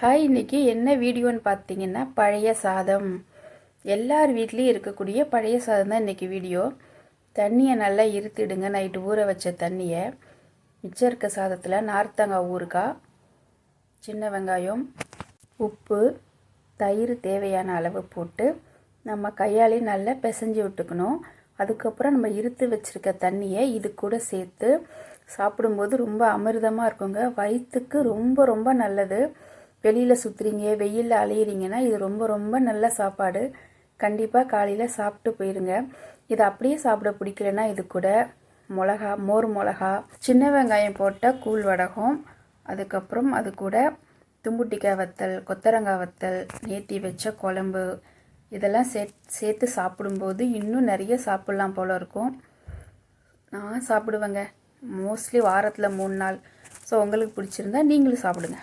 Hi இன்னைக்கு என்ன வீடியோன்னு பார்த்தீங்கன்னா பழைய சாதம். எல்லார் வீட்லேயும் இருக்கக்கூடிய பழைய சாதம் தான் இன்றைக்கி வீடியோ. தண்ணியை நல்லா இருத்திடுங்க நைட்டு ஊற வச்ச தண்ணியை மிச்சம் இருக்க சாதத்தில் நார்த்தங்காய் ஊறுகாய் சின்ன வெங்காயம் உப்பு தயிர் தேவையான அளவு போட்டு நம்ம கையாலே நல்லா பிசைஞ்சு விட்டுக்கணும். அதுக்கப்புறம் நம்ம இருத்து வச்சுருக்க தண்ணியை இது கூட சேர்த்து சாப்பிடும்போது ரொம்ப அமிர்தமாக இருக்குங்க. வயிற்றுக்கு ரொம்ப ரொம்ப நல்லது. வெளியில் சுற்றுறீங்க வெயிலில் அலையிறீங்கன்னா இது ரொம்ப ரொம்ப நல்ல சாப்பாடு. கண்டிப்பாக காலையில் சாப்பிட்டு போயிருங்க. இது அப்படியே சாப்பிட பிடிக்கலன்னா இது கூட மிளகா மோர் மிளகா சின்ன வெங்காயம் போட்ட கூழ் வடகம் அதுக்கப்புறம் அது கூட தும்புட்டிக்காய் வத்தல் கொத்தரங்காய் வத்தல் நேத்தி வச்ச குழம்பு இதெல்லாம் சே சேர்த்து சாப்பிடும்போது இன்னும் நிறைய சாப்பிட்லாம் போல் இருக்கும். நான் சாப்பிடுவேங்க. மோஸ்ட்லி வாரத்தில் மூணு நாள். ஸோ உங்களுக்கு பிடிச்சிருந்தா நீங்களும் சாப்பிடுங்க.